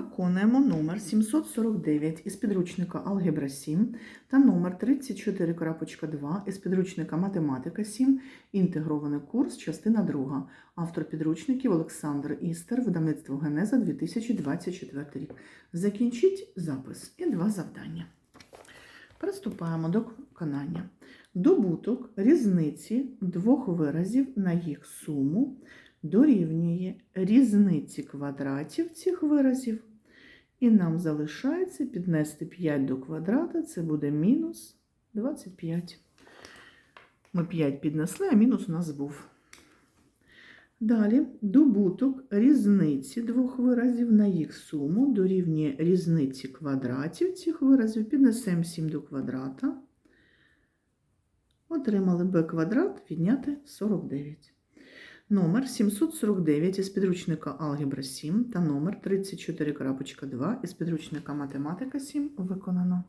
Виконуємо номер 749 із підручника Алгебра 7 та номер 34.2 із підручника Математика 7, інтегрований курс, частина 2. Автор підручників Олександр Істер, видавництво Генеза 2024 рік. Закінчіть запис і два завдання. Приступаємо до виконання. Добуток різниці двох виразів на їх суму дорівнює різниці квадратів цих виразів. І нам залишається піднести 5 до квадрата, це буде мінус 25. Ми 5 піднесли, а мінус у нас був. Далі добуток різниці двох виразів на їх суму дорівнює різниці квадратів цих виразів. Піднесемо 7 до квадрата. Отримали b квадрат відняти 49. Номер 749 із підручника Алгебра 7 та номер 34.2 із підручника Математика 7 виконано.